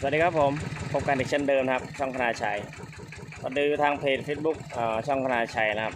สวัสดีครับผมพบกันอีกเช่นเดิมครับ ช่องคณาชัยมาดูทางเพจ Facebook ช่องคณาชัยนะครับ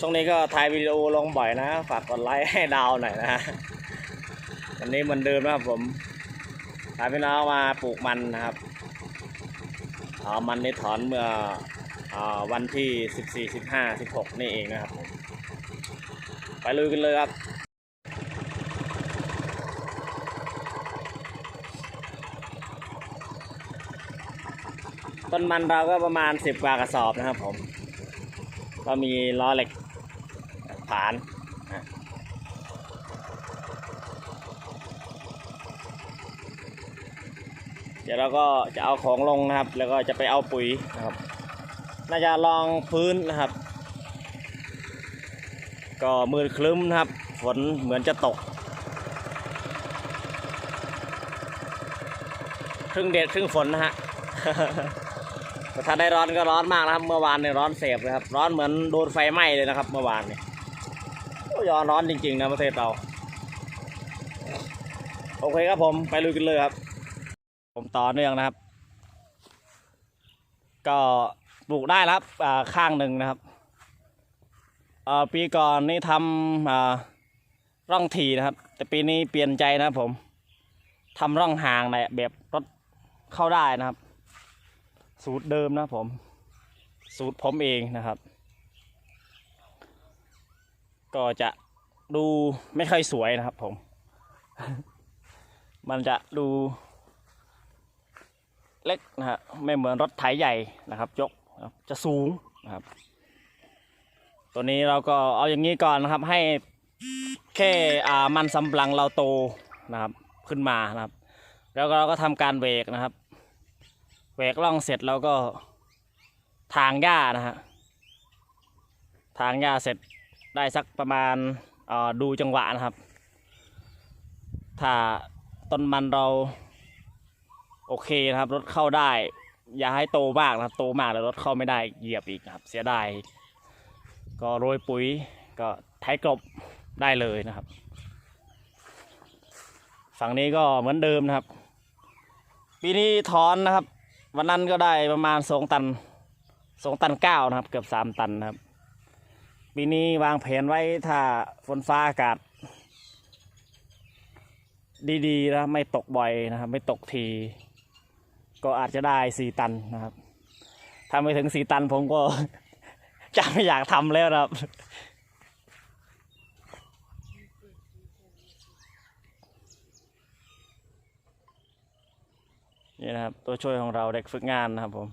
ช่วงนี้ก็ถ่ายวิดีโอลงบ่อยนะ ฝากกดไลค์ให้ดาวหน่อยนะวันนี้เหมือนเดิมนะครับผมพาพี่น้องมาปลูกมันนะครับเอมันนี่ถอนเมื่ออวันที่ 14 15 16 นี่เองนะครับผมไปลุยกันเลยครับ ต้นมันเราก็ประมาณสิบกว่ากระสอบนะครับผม ก็มีล้อเหล็กผานเดี๋ยวเราก็จะเอาของลงนะครับ แล้วก็จะไปเอาปุ๋ยนะครับ น่าจะลองพื้นนะครับ ก็มืดคลึ้มนะครับ ฝนเหมือนจะตก ครึ่งเดดครึ่งฝนนะฮะ ถ้าได้ร้อนก็ร้อนมากนะครับ เมื่อวานเนี่ยร้อนเสพเลยครับ ร้อนเหมือนโดนไฟไหม้เลยนะครับ เมื่อวานเนี่ยโอ้ยร้อนจริงๆนะประเทศเรา โอเคครับผมไปลุยกันเลยครับ ผมต่อเนื่องนะครับ ก็ปลูกได้ครับข้างหนึ่งนะครับปีก่อนนี่ทำร่องทีนะครับ แต่ปีนี้เปลี่ยนใจนะครับผมทำร่องห่างในแบบรถเข้าได้นะครับ สูตรเดิมนะผม สูตรผมเองนะครับ ก็จะดูไม่ค่อยสวยนะครับผม มันจะดูเล็กนะฮะไม่เหมือนรถไถใหญ่นะครับยกนะบจะสูงนะครับ ตัวนี้เราก็เอาอย่างนี้ก่อนนะครับ ให้แค่มันสำปลังเราโตนะครับขึ้นมานะครับ แล้วเราก็ทำการเบรกนะครับ วกล่องเสร็จแล้วก็ทางหญ้านะฮะทางหญ้าเสร็จได้สักประมาณออดูจังหวะนะครับ ถ้าต้นมันเราโอเคนะครับ รถเข้าได้ อย่าให้โตมากนะครับ โตมากแล้วรถเข้าไม่ได้เหยียบอีกครับ เสียดายก็โรยปุ๋ยก็ไถกลบได้เลยนะครับ ฝั่งนี้ก็เหมือนเดิมนะครับ ปีนี้ถอนนะครับ วันนั้นก็ได้ประมาณสองตันสองตันเก้านะครับ เกือบสามตันนะครับ ปีนี้วางแผนไว้ถ้าฝนฟ้าอากาศ ดีๆนะไม่ตกบ่อยนะครับ ไม่ตกที ก็อาจจะได้สี่ตันนะครับถ้าไม่ถึงสี่ตันผมก็ จะไม่อยากทำแล้วนะครับ นี่นะครับ ตัวช่วยของเราเด็กฝึกงานนะครับผม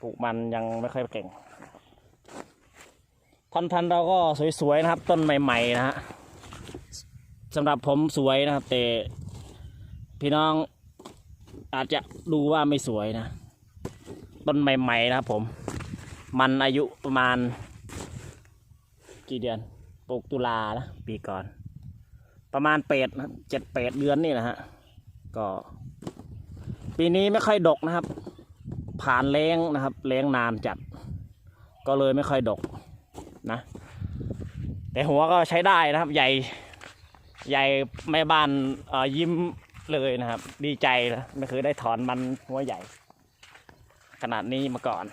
ปลูกมันยังไม่ค่อยเก่ง พันธุ์พันเราก็สวยๆนะครับ ต้นใหม่ๆนะฮะสำหรับผมสวยนะครับแต่พี่น้องอาจจะดูว่าไม่สวยนะ ต้นใหม่ๆนะครับผม มันอายุประมาณ กี่เดือนปลูกตุลานะปีก่อน ประมาณเป็ดเจ็ดแปดเดือนนี่นะฮะก็ ปีนี้ไม่ค่อยดกนะครับ ผ่านแรงนะครับแรงนานจัด ก็เลยไม่ค่อยดกนะ แต่หัวก็ใช้ได้นะครับ ใหญ่ใหญ่แม่บ้านอ่อยิ้มเลยนะครับ ดีใจนะไม่เคยได้ถอนมันหัวใหญ่ ขนาดนี้มาก่อน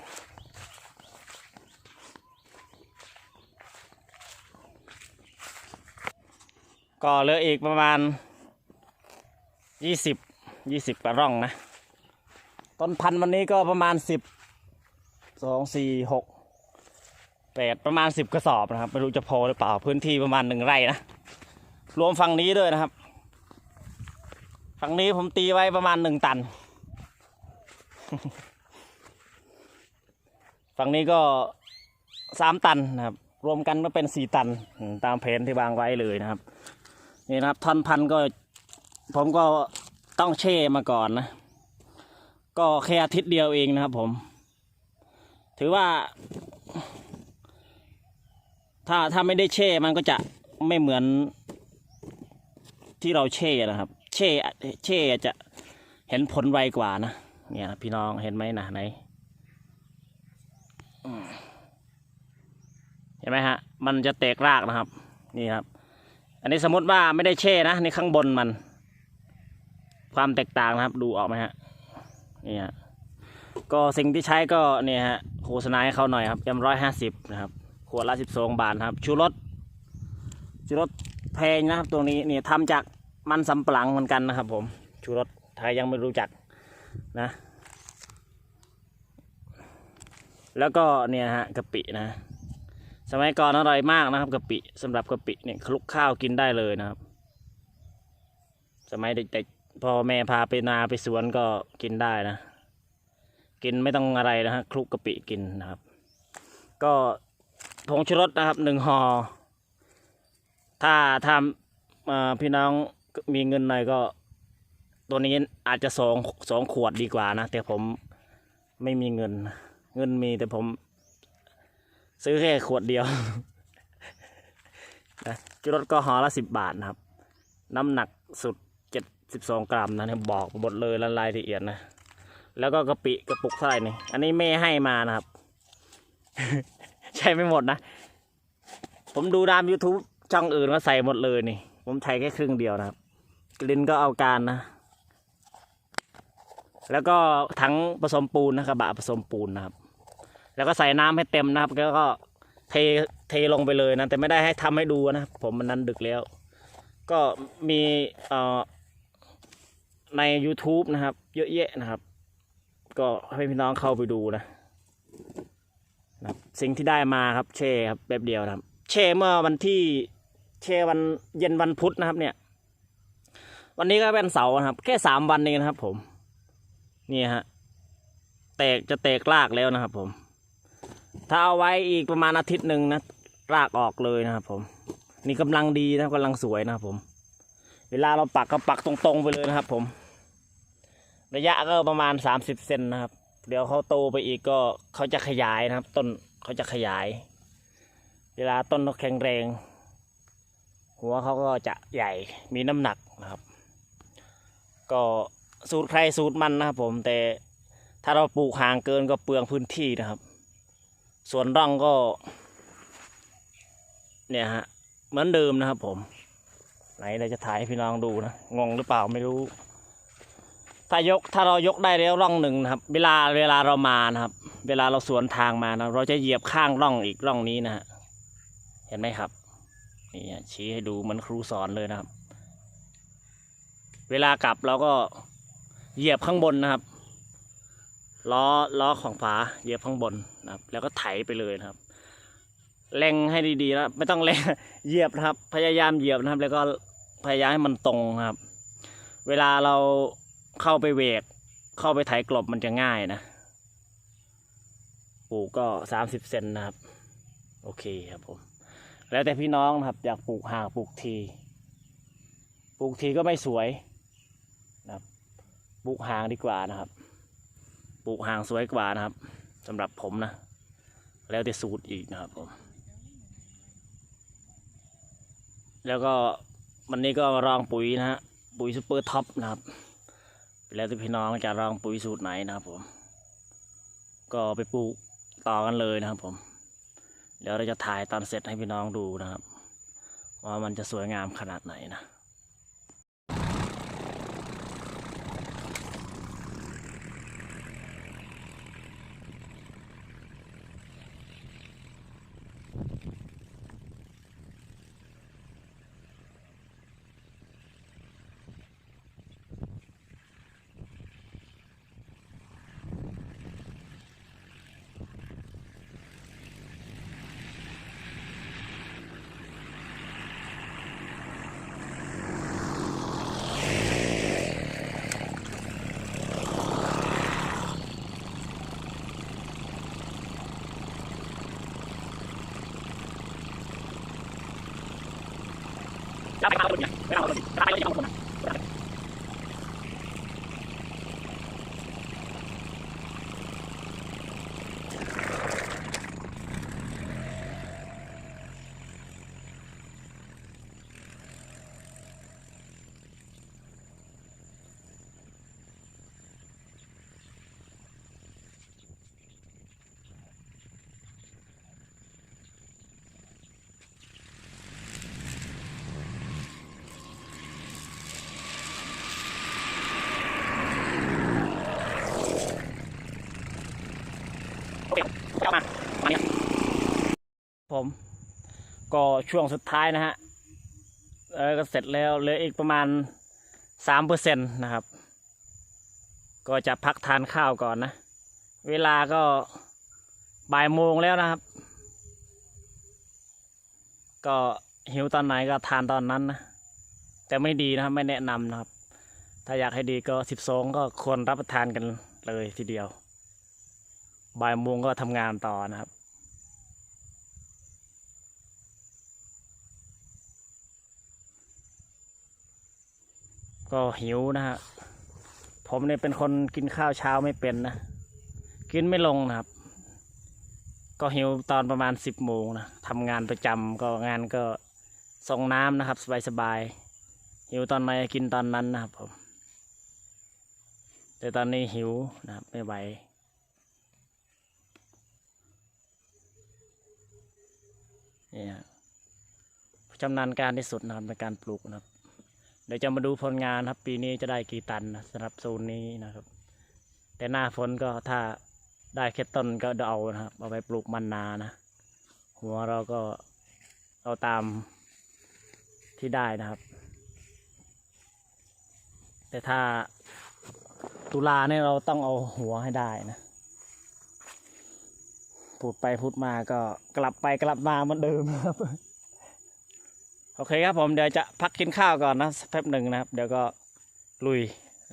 ก็เหลืออีกประมาณยี่สิบยี่สิบกว่าร่องนะ ต้นพันธุ์วันนี้ก็ประมาณสิบสองสี่หกแปดประมาณสิบกระสอบนะครับไม่รู้จะพอหรือเปล่าพื้นที่ประมาณหนึ่งไร่นะรวมฝั่งนี้ด้วยนะครับฝั่งนี้ผมตีไว้ประมาณหนึ่งตัน ฝั่งนี้ก็สามตันนะครับ รวมกันก็เป็นสี่ตันตามแผนที่วางไว้เลยนะครับ นี่นะครับท่อนพันก็ผมก็ต้องแช่มาก่อนนะ ก็แค่อาทิตย์เดียวเองนะครับผม ถือว่า ถ้าถ้าไม่ได้แช่มันก็จะไม่เหมือนที่เราแช่นะครับแช่แช่จะเห็นผลไวกว่านะเนี่ยพี่น้องเห็นไหมนะไหนเห็นไหมฮะ มันจะแตกรากนะครับ นี่ครับ อันนี้สมมติว่าไม่ได้แช่นะนี่ข้างบนมัน ความแตกต่างนะครับ ดูออกไหมฮะ นี่ฮะก็สิ่งที่ใช้ก็เนี่ยฮะโฆษณาให้เขาหน่อยครับเอ็มร้อยห้าสิบนะครับขวดละสิบสองบาทครับ ชูรสชูรสแพงนะครับตัวนี้เนี่ยทำจากมันสำปะหลังเหมือนกันนะครับ ผมชูรสไทยยังไม่รู้จักนะ แล้วก็เนี่ยฮะกะปินะ สมัยก่อนอร่อยมากนะครับกะปิสำหรับกะปิเนี่ยคลุกข้าวกินได้เลยนะครับ สมัยเด็กๆ พ่อแม่พาไปนาไปสวนก็กินได้นะ กินไม่ต้องอะไรนะฮะคลุกกะปิกินนะครับ ก็ผงชูรสนะครับหนึ่งห่อถ้าทำพี่น้องมีเงินหน่อยก็ ตัวนี้อาจจะสองสองขวดดีกว่านะ แต่ผมไม่มีเงิน เงินมีแต่ผม ซื้อแค่ขวดเดียวนะชูรสก็ห่อละสิบบาทนะครับ น้ำหนักสุด เจ็ดสิบสองกรัมนะเนี่ยบอกหมดเลยละลายละเอียดนะ แล้วก็กะปิกระปุกเท่าไหร่นี่ อันนี้แม่ให้มานะครับ ใช่ไม่หมดนะ ผมดูตาม YouTube ช่องอื่นก็ใส่หมดเลยนี่ ผมใช้แค่ครึ่งเดียวนะครับกลิ่นก็เอาการนะ แล้วก็ถังผสมปูนนะครับบะผสมปูนนะครับ แล้วก็ใส่น้ำให้เต็มนะครับ แล้วก็เทเทลงไปเลยนะ แต่ไม่ได้ให้ทำให้ดูนะผมมันนั้นดึกแล้ว ก็มีเอ่อ ใน YouTube นะครับ เยอะแยะนะครับ ก็ให้พี่น้องเข้าไปดูนะนะสิ่งที่ได้มาครับเช่ครับแบบเดียวนะครับ เช่เมื่อวันที่เช่วันเย็นวันพุธนะครับ เนี่ย วันนี้ก็เป็นเสาร์นะครับ แค่สามวันเองนะครับ ผม นี่ฮะแตกจะแตกรากแล้วนะครับ ผม ถ้าเอาไว้อีกประมาณอาทิตย์หนึ่งนะรากออกเลยนะครับ ผม นี่กำลังดีนะครับกำลังสวยนะครับผม เวลาเราปักก็ปักตรงๆไปเลยนะครับ ผม ระยะก็ประมาณ 30 เซนนะครับ เดี๋ยวเขาโตไปอีกก็เขาจะขยายนะครับ ต้นเขาจะขยาย เวลาต้นเขาแข็งแรง หัวเขาก็จะใหญ่มีน้ำหนักนะครับ ก็สูตรใครสูตรมันนะครับผมแต่ถ้าเราปลูกห่างเกินก็เปลืองพื้นที่นะครับ ส่วนร่องก็ เนี่ยฮะเหมือนเดิมนะครับผม ไหนเราจะถ่ายให้พี่น้องดูนะ งงหรือเปล่าไม่รู้ ถ้ายกถ้าเรายกได้แล้วร่องหนึ่งนะครับ เวลาเวลาเรามานะครับ เวลาเราสวนทางมานะเราจะเหยียบข้างร่องอีกร่องนี้นะฮะเห็นไหมครับนี่ชี้ให้ดูเหมันครูสอนเลยนะครับ เวลากลับเราก็เหยียบข้างบนนะครับล้อล้อของฝาเหยียบข้างบนนะครับ แล้วก็ไถไปเลยนะครับเล็งให้ดีๆนะไม่ต้องเล็งเหยียบนะครับ พยายามเหยียบนะครับ แล้วก็พยายามให้มันตรงนะครับ เวลาเรา เข้าไปเวก เข้าไปไถกลบมันจะง่ายนะปลูกก็สามสิบเซนนะครับ โอเคครับผม แล้วแต่พี่น้องนะครับ อยากปลูกห่างปลูกที ปลูกทีก็ไม่สวยนะครับปลูกห่างดีกว่านะครับ ปลูกห่างสวยกว่านะครับสำหรับผมนะ แล้วแต่สูตรอีกนะครับผม แล้วก็วันนี้ก็มาลองปุ๋ยนะฮะปุ๋ยซูเปอร์ท็อปนะครับ แล้วที่พี่น้องจะลองปุ๋ยสูตรไหนนะครับผม ก็ไปปลูกต่อกันเลยนะครับผม เดี๋ยวเราจะถ่ายตอนเสร็จให้พี่น้องดูนะครับ ว่ามันจะสวยงามขนาดไหนนะ Dahil sa kababutan niya. เข้มามาเนี่ผม ก็ช่วงสุดท้ายนะฮะเออก็เสร็จแล้วเหลืออีกประมาณสามเปอร์เซ็นต์นะครับ ก็จะพักทานข้าวก่อนนะ เวลาก็บ่ายโมงแล้วนะครับ ก็หิวตอนไหนก็ทานตอนนั้นนะ แต่ไม่ดีนะครับไม่แนะนำนะครับ ถ้าอยากให้ดีก็สิบสองก็ควรรับประทานกันเลยทีเดียว บ่ายโมงก็ทำงานต่อนะครับ ก็หิวนะฮะผมเนี่ยเป็นคนกินข้าวเช้าไม่เป็นนะ กินไม่ลงนะครับ ก็หิวตอนประมาณสิบโมงนะทำงานประจำก็งานก็ส่งน้ำนะครับ สบายๆหิวตอนไหนกินตอนนั้นนะครับผมแต่ตอนนี้หิวนะครับไม่ไหว นี่ฮะชำนาญการที่สุดนะครับในการปลูกนะครับ เดี๋ยวจะมาดูผลงานครับ ปีนี้จะได้กี่ตันนะสำหรับโซนนี้นะครับ แต่หน้าฝนก็ถ้าได้แค่ต้นก็เดเอานะครับ เอาไปปลูกมันนานะ หัวเราก็เอาตามที่ได้นะครับ แต่ถ้าตุลาเนี่ยเราต้องเอาหัวให้ได้นะ พูดไปพูดมาก็กลับไปกลับมาเหมือนเดิมครับ โอเคครับผมเดี๋ยวจะพักกินข้าวก่อนนะสักแป๊บหนึ่งนะครับ เดี๋ยวก็ลุย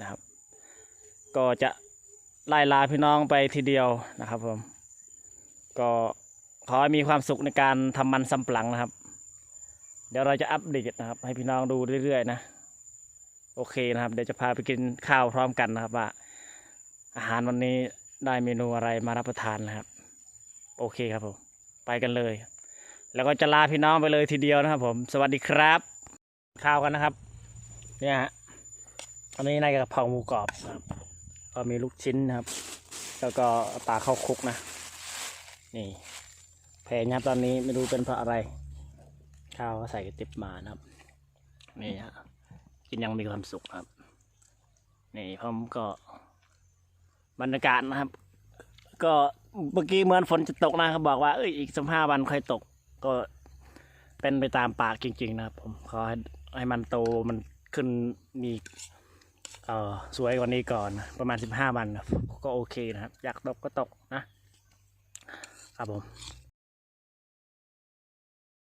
นะครับ ก็จะไล่ลาพี่น้องไปทีเดียวนะครับผม ก็ขอให้มีความสุขในการทำมันสำปลังนะครับ เดี๋ยวเราจะอัปเดตนะครับ ให้พี่น้องดูเรื่อยๆนะโอเคนะครับ เดี๋ยวจะพาไปกินข้าวพร้อมกันนะครับว่าอาหารวันนี้ได้เมนูอะไรมารับประทานนะครับ โอเคครับผม ไปกันเลย แล้วก็จะลาพี่น้องไปเลยทีเดียวนะครับ ผม สวัสดีครับ ข้าวกันนะครับ เนี่ยฮะอันนี้ในกระเพราหมูกรอบครับก็มีลูกชิ้นนะครับ แล้วก็ปลาเข้าคลุกนะ นี่แพงนะครับตอนนี้ไม่รู้เป็นเพราะอะไร ข้าวก็ใส่กระติบมานะครับ นี่ฮะกินยังมีความสุขครับ นี่ผมก็บรรยากาศนะครับ ก็ เมื่อกี้เหมือนฝนจะตกนะครับบอกว่าเอ้ยอีกสิบห้าวันค่อยตก ก็เป็นไปตามปากจริง ๆ นะครับผมขอให้ให้มันโตมันขึ้นมีเอ่อสวยกว่านี้ก่อนประมาณสิบห้าวันนะก็โอเคนะครับ อยากตกก็ตกนะครับผม